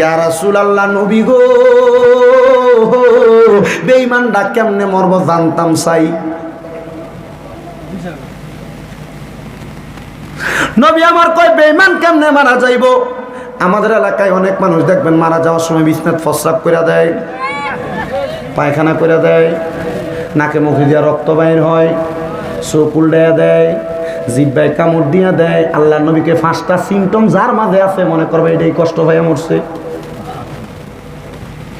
ইয়া রাসূলুল্লাহ নবী গো বেঈমানটা কেমনে মরব জানতাম চাই। নবী আমার কয়, বেঈমান কেমনে মারা যাইব? আমাদের এলাকায় অনেক মানুষ দেখবেন মারা যাওয়ার সময় বিছনাত ফসরাপ করে দেয়, পায়খানা করে দেয়, নাকে মুখে দিয়া রক্ত বাইর হয়, চোখ উল্টাইয়া দেয় জিব্বাই কামড় দিয়া দেয় আল্লাহ নবীকে পাঁচটা সিমটম যার মাঝে আছে, মনে করবে এটাই কষ্ট ভাইয়া মরছে।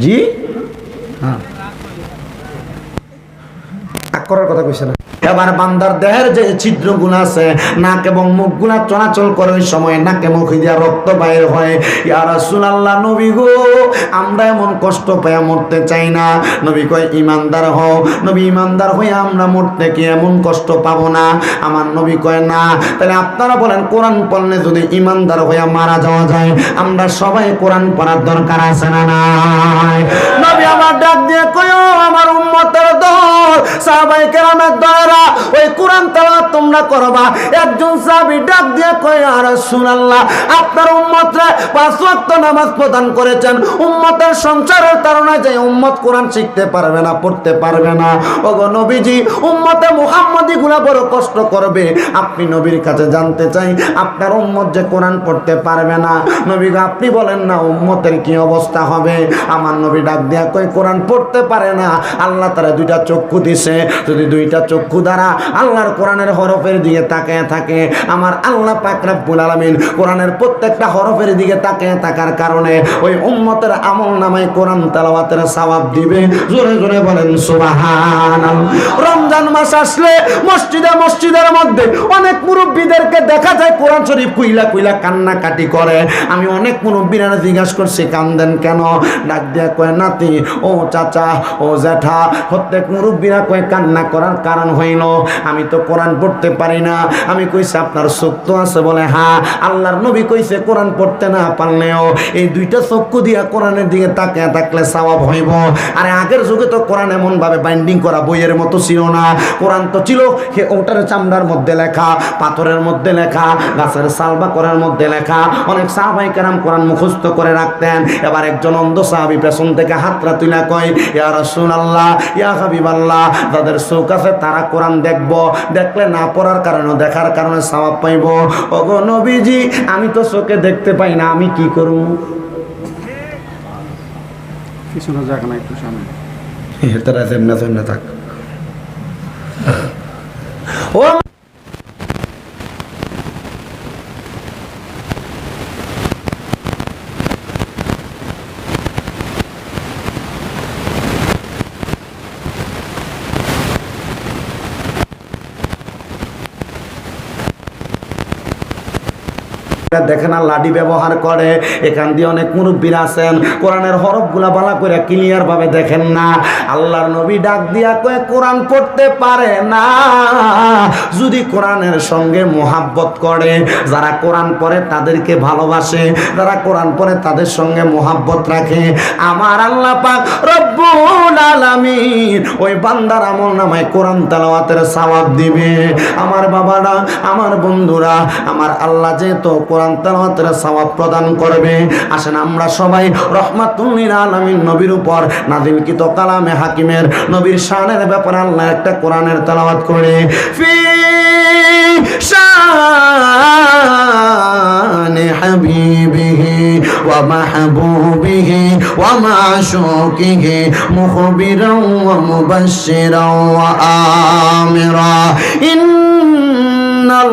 জি? হ্যাঁ। রাগ করার কথা কইছে না। এবার বান্দার দেহের যে ছিদ্রগুলো আছে, নাক এবং মুখগুলা চলাচল করে ওই সময় নাকে মুখে দিয়া রক্ত বাইর হয়। ইয়া রাসূলুল্লাহ, নবী গো, আমরা এমন কষ্ট পেয়ে মরতে চাই না। নবী কয়, ইমানদার হও। নবী, ইমানদার হয়ে আমরা মরতে কি এমন কষ্ট পাবো না? আমার নবী কয়, না। তাহলে আপনারা বলেন, কোরআন পড়লে যদি ইমানদার হয়ে মারা যাওয়া যায়, আমরা সবাই কোরআন পড়ার দরকার আছে না নাই? তোমরা করবা। একজন সাহাবী ডাক দিয়ে কয় আর রাসূলুল্লাহ, আপনার উম্মতরা পাঁচ ওয়াক্ত নামাজ প্রদান করেছেন। উম্মতের সংসারের কারণে যে উম্মত কোরআন শিখতে পারবে না, পড়তে পারবে না। ওগো নবীজি, উম্মতে মুহাম্মদী গুলা বড় কষ্ট করবে। আপনি নবীর কাছে জানতে চাই, আপনার উম্মত যে কোরআন পড়তে পারবে না। নবী আপনি বলেন না, উম্মতের কি অবস্থা হবে? আমার নবী ডাক দিয়া কই কোরআন পড়তে পারে না। আল্লাহ তারা দুইটা চক্ষু দিছে। যদি দুইটা চক্ষু দ্বারা আল্লাহর কোরআনের হরফের দিকে তাকিয়ে থাকে। আমার আল্লাহ পাক রব্বুল আলামিন কোরআনের প্রত্যেকটা হরফের দিকে তাকিয়ে থাকার কারণে ওই উম্মতের আমল নামায় কোরআন তেলাওয়াতের সওয়াব দিবে। জোরে জোরে বলেন, সুবহানাল্লাহ। রমজান মাস আসলে মসজিদে মসজিদের মধ্যে অনেক মুরব্বীদেরকে দেখা যায় কোরআন শরীফ কুইলা কুইলা কান্না কাটি করে। আমি অনেক মুরব্বীরা জিজ্ঞাসা করছি, কান্দেন কেন? ডাক দিয়া কয়, নাতি, ও চাচা, ও জ্যাঠা, প্রত্যেক মুরব্বীরা কয়, কান্না করার কারণ হইল। আমি তো কোরআন পড়তে পারি না। আমি কইছি, আপনার তো আছে বলে। হ্যাঁ আল্লাহর নবী কইছে, কোরআন পড়তে না পারলেও এই দুইটা চক্ষু দিয়া কোরআনের দিকে তাকিয়ে থাকলে সওয়াব হইব। আরে, আগের যুগে তো কোরআন এমন ভাবে বাইন্ডিং করা বইয়ের মতো ছিল না। কোরআন তো ছিল, সে ওটার চামড়ার মধ্যে লেখা, পাথরের মধ্যে লেখা, গাছের সালবা করার মধ্যে লেখা। অনেক সাহাবাই কেরাম কোরআন মুখস্থ করে রাখতেন। এবার একজন অন্ধ সাহাবি পেছন থেকে হাতরা তুলা কয়, ইয়া রাসূলুল্লাহ, ইয়া হাবিবাল্লাহ, যাদের চোখ আছে তারা কোরআন দেখব। দেখলে না পড়ার কারণে দেখার কারণে সবাব পাইব। ওগো নবীজি আমি তো চোখে দেখতে পাই না আমি কি করব? না যাক না একটু সামনে। থাক। ও দেখেন না লাডি ব্যবহার করে। এখান দিয়ে অনেক মুরব্বীরা আছেন। কোরআনের হরফগুলা বালা করে ক্লিয়ার ভাবে দেখেন না। আল্লাহর নবী ডাক দিয়া কয়ে, কোরআন পড়তে পারে না। যদি কোরআনের সঙ্গে মোহাব্বত করে, যারা কোরআন পড়ে তাদেরকে ভালোবাসে, যারা কোরআন পড়ে তাদের সঙ্গে মোহাব্বত রাখে। আমার আল্লাহ পাক রব্বুল আলামিন ওই বান্দার আমল নামায় কোরআন তেলাওয়াতের সওয়াব দিবে। আমার বাবারা, আমার বন্ধুরা, আমার আল্লাহ যেহেতু কোরআন তেলাওয়াতের সওয়াব প্রদান করবে। আসেন আমরা সবাই রহমাতুল্লিল আলামিন নবীর উপর নাজিলকৃত কালামে হাকিমের নবীর শানের ব্যাপারে আল্লাহ একটা কোরআনের তেলাওয়াত করে। ফি শান হাবিবিহি ওয়া মাহবুবিহি ওয়া মাশুকিহি মুখবিরাও ওয়া মুবাশশিরাও ওয়া আমিরা। إن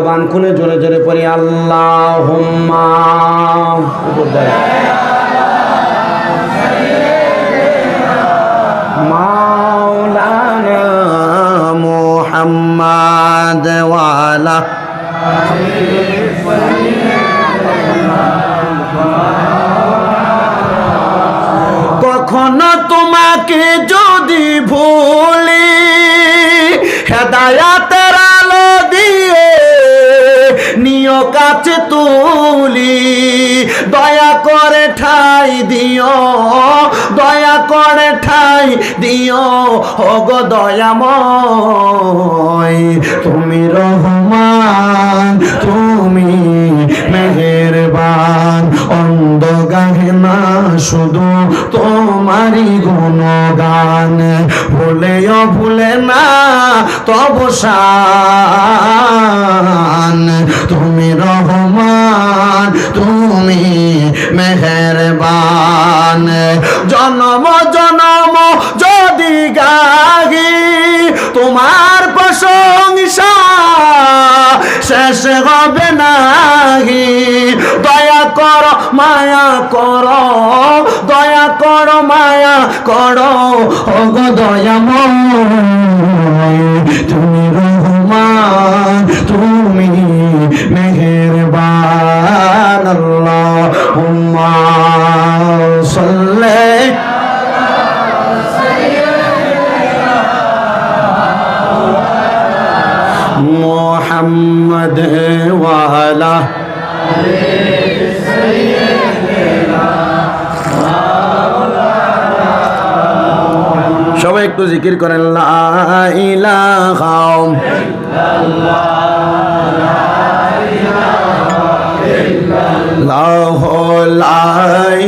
জবান খুলে জোরে জোরে পড়ি আল্লাহ মাওলানা মোহাম্মদ ওয়ালা কাছে তুলি, দয়া করে ঠাই দিও, দয়া করে ঠাই দিও, ওগো দয়াময়। তুমি রহমান, তুমি মেহেরবান, অন্ধ গাহে না শুধু তোমারই গুণগান। ভুলেও ভুলে না তব শান। তুমি রহমান, তুমি মেহেরবান। জনম জনম যদি গাগি তোমার প্রশংসা শেষ হবে নাহি। দয়া কর, মায়া কর কর মায়া কর ওগ দয়াময়। তুমি রহমান তুমি মেহেরবান আল্লাহুম্মা সাল্লি মোহাম্মদ ওয়ালা সবাই একটু জিকির করেন লাই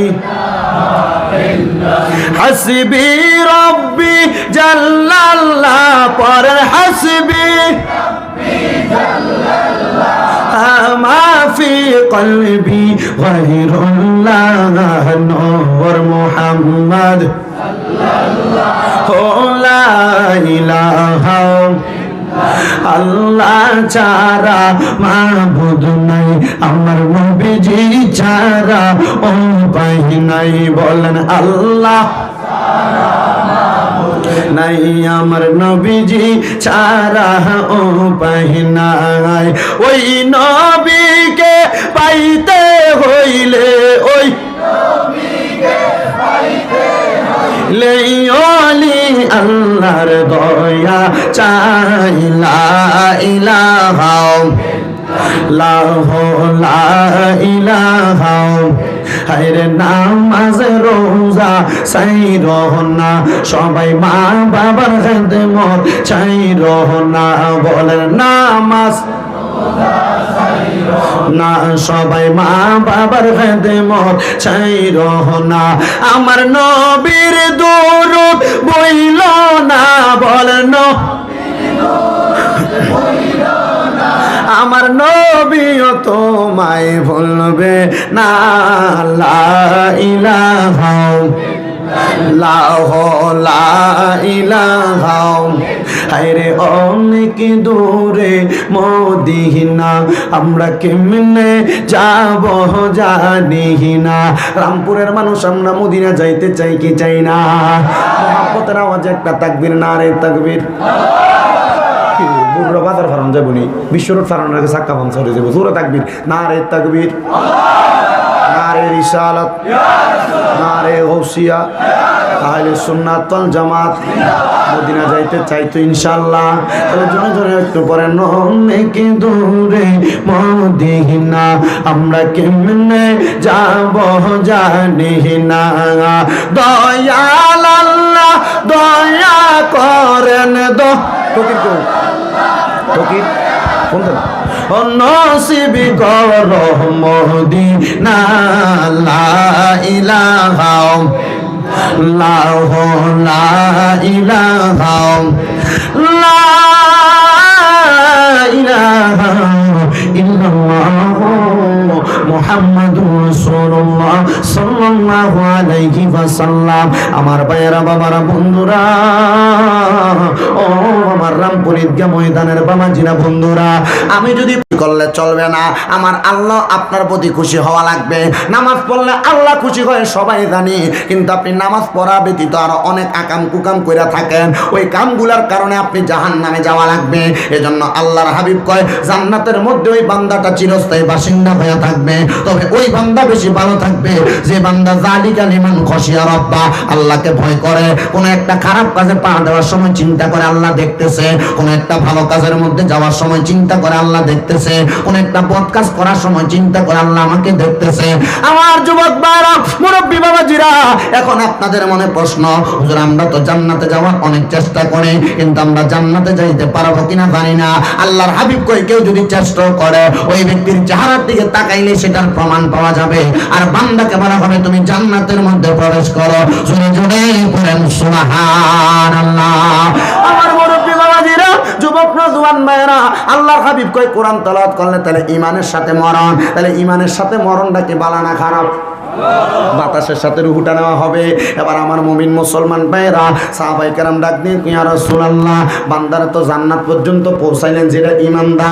হাসবি রব্বি জাল্লাল্লাহ পর হাসবি মাফি কলবি গহিরুল্লাহ নূর মোহাম্মদ। সাল্লাল্লাহু আল্লাহ চারা মাহবুদ নাই, আমার নবীজি চারা ও পাহিনাই নাই। বলেন, আল্লাহ নাই, আমার নবীজি চারা ও ওই নবীকে পাইতে হইলে, ওই নবীকে পাইতে হইলে আল্লাহর দয়া চাইলা ইলাহা লাহ, লা ইলাহা হায়রে নামাজ, রোজা সাই রহনা সবাই মা বাবার চাই রহনা বলেন নামাজ। না, সবাই মা বাবার খেদমত চাই রহনা আমার নবীর দৌরব বইল না বলেন আমার নবীও তোমায় ভুলবে না, লা হায়রে অনেক দূরে মদিনা, আমরা কেমনে যাব জানি না। রামপুরের মানুষ, আমরা মদিনা যাইতে চাই কি চাই না? মহাব্বতের আওয়াজে একটা তাকবীর না রে তাকবীর বুড়ো বাজার ফার্ম যাব নি? বিশ্ব রোড ফার্ম রেখে সাক্কা ফার্ম সরে যাব। জোরে তাকবীর না রে তাকবীর। না রে রিসালাত না রে গৌসিয়া তাহলে সুন্নাতল জামাত। মদিনা যাইতে চাইতো ইনশাল্লাহ দূরে মদিনা আমরা কেমনে যাব জানি না। দয়াল দয়া করেন দ ফকির কেউ ফকির ফোন দেন নসিবি কর মদিনা লা ইলাহা লাহ লা ইলাহা লা ইলাহা ইল্লাল্লাহ। মুহাম্মাদুর রাসূলুল্লাহ সাল্লাল্লাহু আলাইহি ওয়াসাল্লাম। আমার ভাইয়েরা, বাবারা, বন্ধুরা, ও আমার রামপুর ঈদগাহ ময়দানের বাবাজিরা, বন্ধুরা, আমি যদি করলে চলবে না। আমার আল্লাহ আপনার প্রতি খুশি হওয়া লাগবে। নামাজ পড়লে আল্লাহ খুশি হয়, সবাই জানি। কিন্তু আপনি নামাজ পড়া ব্যতীত আরও অনেক আকাম কুকাম করে থাকেন। ওই কামগুলার কারণে আপনি জাহান নামে যাওয়া লাগবে। এজন্য আল্লাহর হাবিব কয়, জান্নাতের মধ্যে ওই বান্দাটা চিরস্থায়ী বাসিন্দা হয়ে থাকবে। তবে ওই বান্দা বেশি ভালো থাকবে। যে বান্দা জালিকা লিমান খসিয়া রব্বা, আল্লাহকে ভয় করে। কোন একটা খারাপ কাজে পা দেওয়ার সময় চিন্তা করে আল্লাহ দেখতেছে। কোন একটা ভালো কাজের মধ্যে যাওয়ার সময় চিন্তা করে আল্লাহ দেখতেছে। কোন একটা কাজ করার সময় চিন্তা করে আল্লাহ আমাকে দেখতেছে। আমার যুবক বাবা মুরব্বী বাবাজিরা, এখন আপনাদের মনে প্রশ্ন, হুজুর, আমরা তো জান্নাতে যাওয়ার অনেক চেষ্টা করি, কিন্তু আমরা জান্নাতে যাইতে পারব কিনা জানি না। আল্লাহর হাবিব কই, কেউ যদি চেষ্টা করে, ওই ব্যক্তির চেহারার দিকে তাকাইলে সেটার প্রমাণ পাওয়া যাবে। আর বান্দাকে বলা হবে, তুমি জান্নাতের মধ্যে প্রবেশ করো। জোরে জোরে পড়েন সুবহানাল্লাহ। হাবিব কয়, কোরআন তেলাওয়াত করলে তাহলে ইমানের সাথে মরণ। তাহলে ইমানের সাথে মরণটাকে বালানা বালা খারাপ? বাতাসের সাথে রুহুটা নেওয়া হবে। এবার আমার মমিন মুসলমান ভাইরা সাহাবাই কেরাম ডাক দিয়ে রসুল আল্লাহ বান্দারা তো জান্নাত পর্যন্ত পৌঁছাইলেন, যেটা ইমানদার